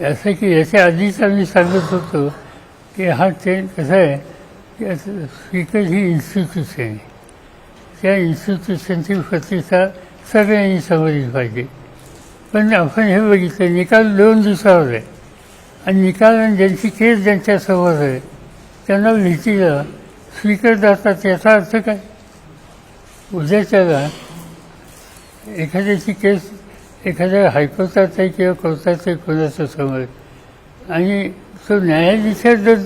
असं की याच्या आधीच आम्ही सांगत होतो की हा ट्रेंड कसा आहे की असं स्पीकर ही इन्स्टिट्यूशन आहे त्या इन्स्टिट्यूशनची प्रतिष्ठा सगळ्यांनी समजली पाहिजे पण आपण हे बघितलं निकाल दोन दिवसावर हो आहे आणि निकाल आणि ज्यांची केस ज्यांच्यासमोर आहे त्यांना भीतीला स्पीकर जातात याचा अर्थ काय उद्याच्याला एखाद्याची केस एखाद्या हायकोर्टाचा किंवा कोर्टाचा आहे समज आणि तो न्यायाधीशात जर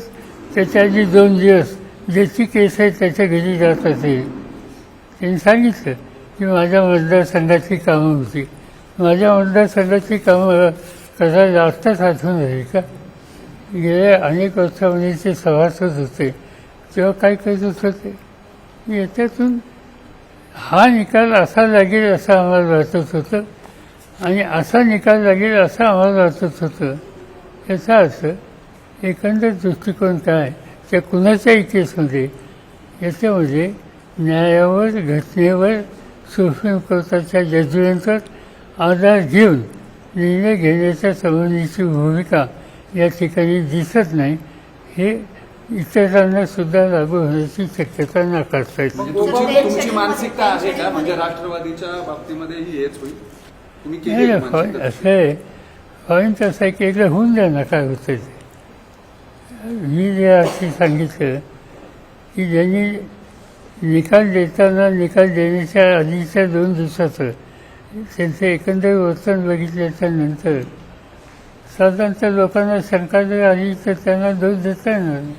त्याच्या आधी दोन दिवस ज्याची केस आहे त्याच्या घरी जात असेल त्यांनी सांगितलं की माझ्या मतदारसंघाची कामं होती. माझ्या मतदारसंघाची कामं कसा जास्त आठवून राहील का? गेल्या अनेक वर्षामध्ये ते सभासद होते. तेव्हा काय करत होते याच्यातून हा निकाल असा लागेल असं आम्हाला वाटत होतं. आणि असा निकाल लागेल असा आम्हाला वाटत होतं. याचा अर्थ एकंदर दृष्टिकोन काय? त्या कुणाच्या इतिहासमध्ये याच्यामध्ये न्यायावर घटनेवर सुप्रीम कोर्टाच्या जजमेंटवर आधार घेऊन निर्णय घेण्याच्या संबंधीची भूमिका या ठिकाणी दिसत नाही हे इतरांना सुद्धा लागू होण्याची शक्यता नाकारता येते. म्हणजे मानसिकता आहे का? म्हणजे राष्ट्रवादीच्या बाबतीमध्येही हेच होईल. नाही ना असं आहे असं आहे की एकदा होऊन द्या ना काय होतं ते मी जे अशी सांगितलं की ज्यांनी निकाल देताना निकाल देण्याच्या आधीच्या दोन दिवसाचं त्यांचं एकंदर वर्तन बघितल्याच्या नंतर साधारणतः लोकांना शंका जर आली तर त्यांना दोष देता येणार नाही.